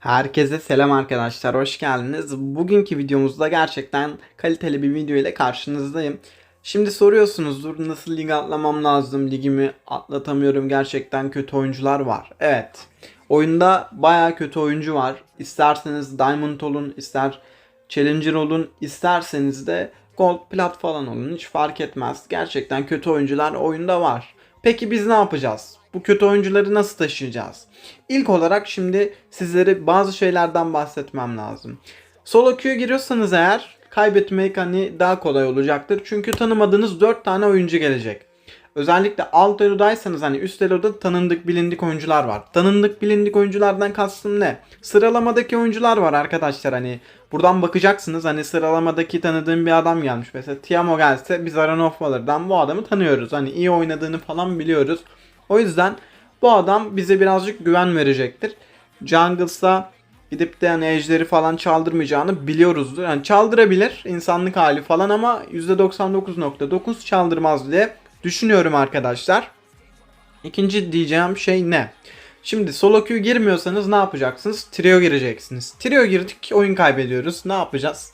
Herkese selam arkadaşlar, hoş geldiniz. Bugünkü videomuzda gerçekten kaliteli bir video ile karşınızdayım. Şimdi soruyorsunuzdur nasıl lig atlamam lazım, ligimi atlatamıyorum gerçekten kötü oyuncular var. Evet, oyunda baya kötü oyuncu var. İsterseniz Diamond olun, ister Challenger olun, isterseniz de Gold Plat falan olun hiç fark etmez. Gerçekten kötü oyuncular oyunda var. Peki biz ne yapacağız? Bu kötü oyuncuları nasıl taşıyacağız? İlk olarak şimdi sizlere bazı şeylerden bahsetmem lazım. Solo queue giriyorsanız eğer kaybetmek hani daha kolay olacaktır. Çünkü tanımadığınız 4 tane oyuncu gelecek. Özellikle alt elodaysanız hani üst eloda tanındık bilindik oyuncular var. Tanındık bilindik oyunculardan kastım ne? Sıralamadaki oyuncular var arkadaşlar hani buradan bakacaksınız hani sıralamadaki tanıdığım bir adam gelmiş. Mesela Tiamo gelse biz Aranofmalardan bu adamı tanıyoruz. Hani iyi oynadığını falan biliyoruz. O yüzden bu adam bize birazcık güven verecektir. Jungles'a gidip de yani ejderi falan çaldırmayacağını biliyoruzdur. Yani çaldırabilir insanlık hali falan ama %99.9 çaldırmaz diye düşünüyorum arkadaşlar. İkinci diyeceğim şey ne? Şimdi solo queue girmiyorsanız ne yapacaksınız? Trio gireceksiniz. Trio girdik oyun kaybediyoruz. Ne yapacağız?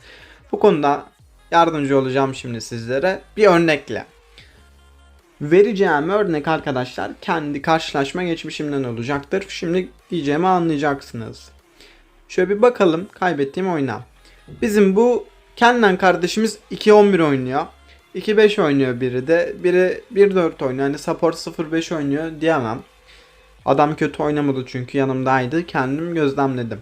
Bu konuda yardımcı olacağım şimdi sizlere bir örnekle. Vereceğim örnek arkadaşlar kendi karşılaşma geçmişimden olacaktır. Şimdi diyeceğimi anlayacaksınız. Şöyle bir bakalım kaybettiğim oyuna. Bizim bu Kenan kardeşimiz 2-11 oynuyor. 2-5 oynuyor biri de. Biri 1-4 oynuyor. Hani support 0-5 oynuyor diyemem. Adam kötü oynamadı çünkü yanımdaydı. Kendim gözlemledim.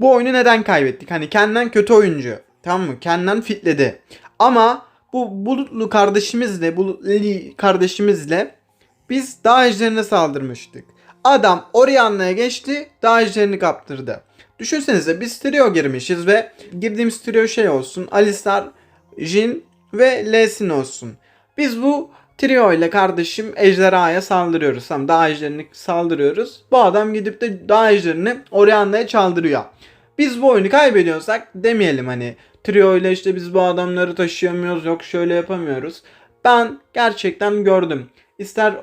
Bu oyunu neden kaybettik? Hani Kenan kötü oyuncu. Tamam mı? Kenan fitledi. Ama bu bulutlu kardeşimizle, bulutlu kardeşimizle biz dağ saldırmıştık. Adam Orianna'ya geçti, dağ kaptırdı. Düşünsenize biz trio girmişiz ve girdiğimiz trio şey olsun. Alistar, Jin ve Lesin olsun. Biz bu trio ile kardeşim ejderhaya saldırıyoruz. Tamam dağ ejderini saldırıyoruz. Bu adam gidip de dağ ejderini Orianna'ya çaldırıyor. Biz bu oyunu kaybediyorsak demeyelim hani trio ile işte biz bu adamları taşıyamıyoruz yok şöyle yapamıyoruz. Ben gerçekten gördüm. İster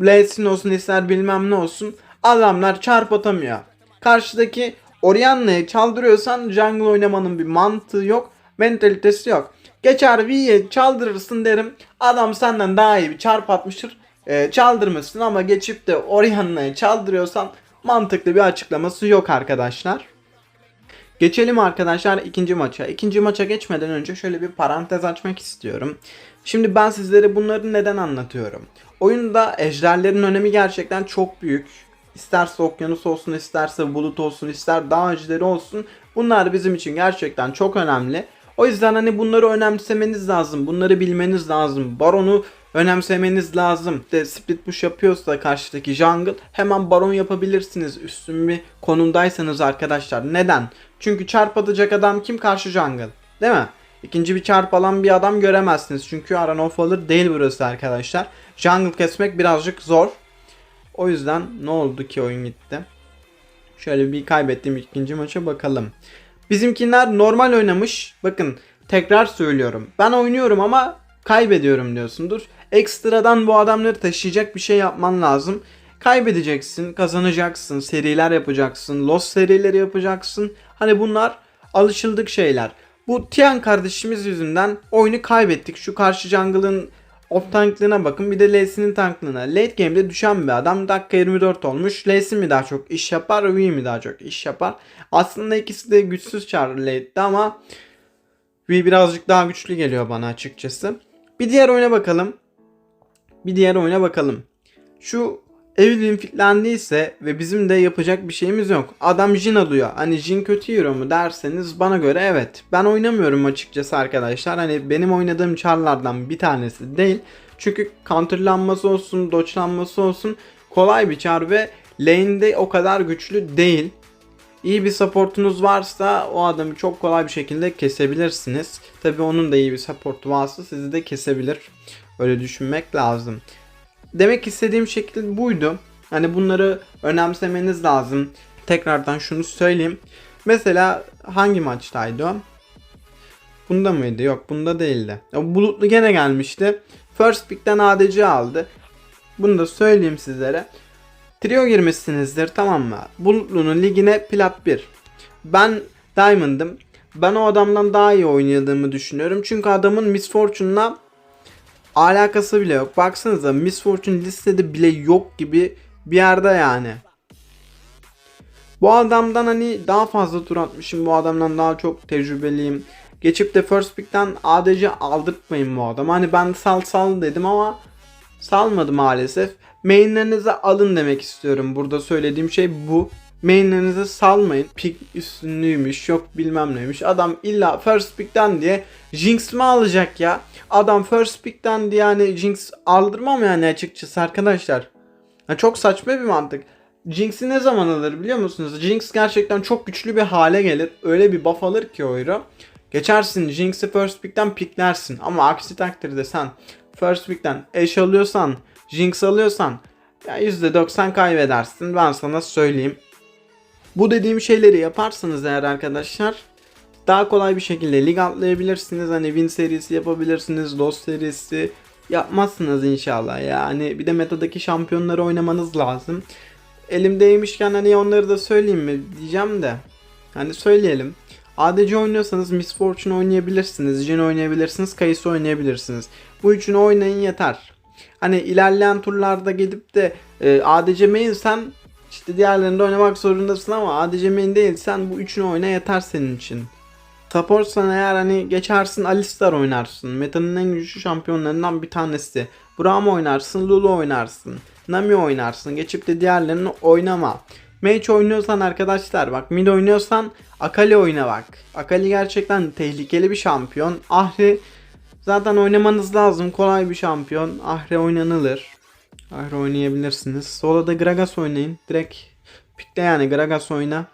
Lesin olsun ister bilmem ne olsun adamlar çarp atamıyor. Karşıdaki Orianna'yı çaldırıyorsan jungle oynamanın bir mantığı yok. Mentalitesi yok. Geçer V'ye çaldırırsın derim. Adam senden daha iyi bir çarp atmıştır. E, çaldırmışsın ama geçip de Orianna'yı çaldırıyorsan mantıklı bir açıklaması yok arkadaşlar. Geçelim arkadaşlar ikinci maça. İkinci maça geçmeden önce şöyle bir parantez açmak istiyorum. Şimdi ben sizlere bunları neden anlatıyorum? Oyunda ejderlerin önemi gerçekten çok büyük. İsterse okyanus olsun, isterse bulut olsun, ister dağ ejderi olsun. Bunlar bizim için gerçekten çok önemli. O yüzden hani bunları önemsemeniz lazım. Bunları bilmeniz lazım. Baron'u önemsemeniz lazım. De split push yapıyorsa karşıdaki jungle hemen baron yapabilirsiniz. Üstün bir konumdaysanız arkadaşlar. Neden? Çünkü çarp atacak adam kim karşı jungle? Değil mi? İkinci bir çarp alan bir adam göremezsiniz. Çünkü Aran alır değil burası arkadaşlar. Jungle kesmek birazcık zor. O yüzden ne oldu ki oyun gitti. Şöyle bir kaybettiğim ikinci maça bakalım. Bizimkiler normal oynamış. Bakın tekrar söylüyorum. Ben oynuyorum ama kaybediyorum diyorsundur. Ekstradan bu adamları taşıyacak bir şey yapman lazım. Kaybedeceksin, kazanacaksın, seriler yapacaksın, loss serileri yapacaksın. Hani bunlar alışıldık şeyler. Bu Tian kardeşimiz yüzünden oyunu kaybettik. Şu karşı jungle'ın off tanklığına bakın bir de Lee'sinin tanklığına. Late game'de düşen bir adam. Dakika 24 olmuş. Lee'si mi daha çok iş yapar, V mi daha çok iş yapar? Aslında ikisi de güçsüz çar late'de ama V birazcık daha güçlü geliyor bana açıkçası. Bir diğer oyuna bakalım. Bir diğer oyuna bakalım. Şu Evelyn fitlendiyse ve bizim de yapacak bir şeyimiz yok. Adam Jin alıyor. Hani Jin kötü hero mu derseniz bana göre evet. Ben oynamıyorum açıkçası arkadaşlar. Hani benim oynadığım charlardan bir tanesi değil. Çünkü counterlanması olsun, dodge'lanması olsun kolay bir char ve lane'de o kadar güçlü değil. İyi bir supportunuz varsa o adamı çok kolay bir şekilde kesebilirsiniz. Tabi onun da iyi bir supportu varsa sizi de kesebilir. Öyle düşünmek lazım. Demek istediğim şekil buydu. Hani bunları önemsemeniz lazım. Tekrardan şunu söyleyeyim. Mesela hangi maçtaydı o? Bunda mıydı? Yok bunda değildi. Bulutlu gene gelmişti. First pick'ten ADC aldı. Bunu da söyleyeyim sizlere. Trio girmişsinizdir tamam mı? Bulutlu'nun ligine plat 1. Ben Diamond'ım. Ben o adamdan daha iyi oynadığımı düşünüyorum. Çünkü adamın Miss Fortune'la alakası bile yok. Baksanıza Miss Fortune listede bile yok gibi bir yerde yani. Bu adamdan hani daha fazla tur atmışım. Bu adamdan daha çok tecrübeliyim. Geçip de first pick'ten ADC aldırtmayın bu adamı. Hani ben sal sal dedim ama salmadı maalesef. Mainlerinize alın demek istiyorum. Burada söylediğim şey bu. Mainlerinizi salmayın. Pick üstünlüymüş yok bilmem neymiş. Adam illa first pick'ten diye Jinx mi alacak ya? Adam first pick'ten diye yani Jinx aldırmam yani açıkçası arkadaşlar. Ya çok saçma bir mantık. Jinx'i ne zaman alır biliyor musunuz? Jinx gerçekten çok güçlü bir hale gelir. Öyle bir buff alır ki o hero. Geçersin Jinx'i first pick'ten picklersin. Ama aksi takdirde sen first pick'ten eş alıyorsan, Jinx alıyorsan ya %90 kaybedersin. Ben sana söyleyeyim. Bu dediğim şeyleri yaparsanız eğer arkadaşlar daha kolay bir şekilde lig atlayabilirsiniz. Hani win serisi yapabilirsiniz, loss serisi yapmazsınız inşallah. Yani bir de metadaki şampiyonları oynamanız lazım. Elimdeymişken hani onları da söyleyeyim mi diyeceğim de. Hani söyleyelim. ADC oynuyorsanız Miss Fortune oynayabilirsiniz, Jin oynayabilirsiniz, Kayısı oynayabilirsiniz. Bu üçünü oynayın yeter. Hani ilerleyen turlarda gidip de e, ADC main sen işte diğerlerinde oynamak zorundasın ama ADC main değilsen bu üçünü oyna yeter senin için. Supportsan eğer hani geçersin Alistar oynarsın. Meta'nın en güçlü şampiyonlarından bir tanesi. Braum oynarsın, Lulu oynarsın. Nami oynarsın. Geçip de diğerlerini oynama. Mage oynuyorsan arkadaşlar bak mid oynuyorsan Akali oyna bak. Akali gerçekten tehlikeli bir şampiyon. Ahri zaten oynamanız lazım. Kolay bir şampiyon. Ahri oynanılır. Ahri oynayabilirsiniz. Solo'da Gragas oynayın. Direkt pikle yani Gragas oyna.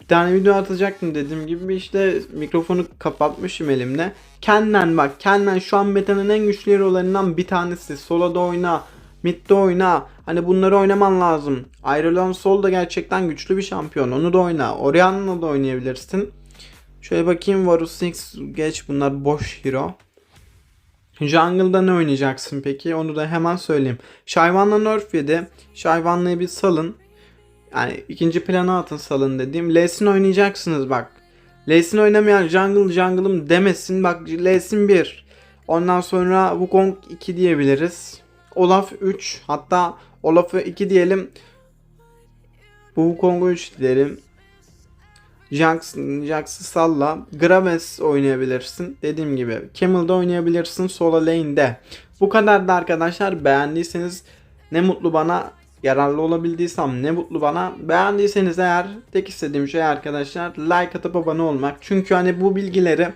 Bir tane video atacaktım dediğim gibi işte mikrofonu kapatmışım elimde. Kennen bak Kennen şu an metanın en güçlü hero'larından bir tanesi. Solo'da oyna. Mid'de oyna. Hani bunları oynaman lazım. Iron Sol da gerçekten güçlü bir şampiyon. Onu da oyna. Orianna'la da oynayabilirsin. Şöyle bakayım Varus X geç bunlar boş hero. Jungle'da ne oynayacaksın peki? Onu da hemen söyleyeyim. Shyvan'la nerf yedi. Shyvan'la bir salın. Yani ikinci plana atın salın dediğim. Lesin oynayacaksınız bak. Lesin oynamayan jungle jungle'ım demesin. Bak Lesin 1. Ondan sonra Wukong 2 diyebiliriz. Olaf 3. Hatta Olaf'ı 2 diyelim. Bu Wukong'u 3 diyelim. Jax, Jax'ı salla. Graves oynayabilirsin. Dediğim gibi. Camel'da oynayabilirsin. Sola lane'de. Bu kadar da arkadaşlar. Beğendiyseniz ne mutlu bana. Yararlı olabildiysem ne mutlu bana. Beğendiyseniz eğer tek istediğim şey arkadaşlar like atıp abone olmak. Çünkü hani bu bilgileri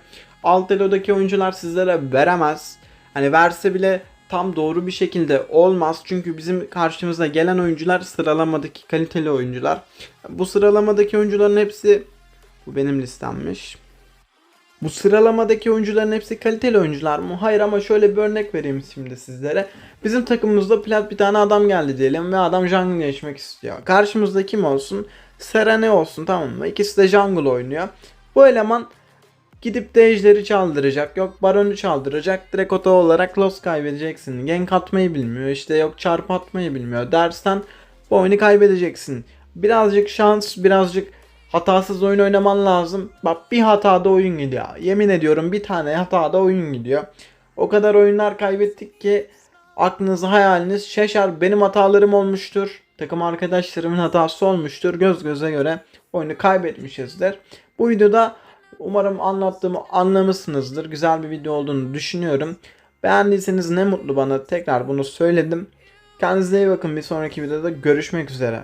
Altelo'daki oyuncular sizlere veremez. Hani verse bile tam doğru bir şekilde olmaz. Çünkü bizim karşımıza gelen oyuncular sıralamadaki kaliteli oyuncular. Bu sıralamadaki oyuncuların hepsi bu benim listemmiş. Bu sıralamadaki oyuncuların hepsi kaliteli oyuncular mı? Hayır ama şöyle bir örnek vereyim şimdi sizlere. Bizim takımımızda plat bir tane adam geldi diyelim ve adam jungle geçmek istiyor. Karşımızda kim olsun? Serene olsun tamam mı? İkisi de jungle oynuyor. Bu eleman gidip de çaldıracak. Yok baronu çaldıracak. Direkt oto olarak loss kaybedeceksin. Gank atmayı bilmiyor. işte yok çarp atmayı bilmiyor. Dersen bu oyunu kaybedeceksin. Birazcık şans, birazcık hatasız oyun oynaman lazım. Bak bir hatada oyun gidiyor. Yemin ediyorum bir tane hatada oyun gidiyor. O kadar oyunlar kaybettik ki aklınız hayaliniz şaşar. Benim hatalarım olmuştur. Takım arkadaşlarımın hatası olmuştur. Göz göze göre oyunu kaybetmişizdir. Bu videoda umarım anlattığımı anlamışsınızdır. Güzel bir video olduğunu düşünüyorum. Beğendiyseniz ne mutlu bana. Tekrar bunu söyledim. Kendinize iyi bakın. Bir sonraki videoda görüşmek üzere.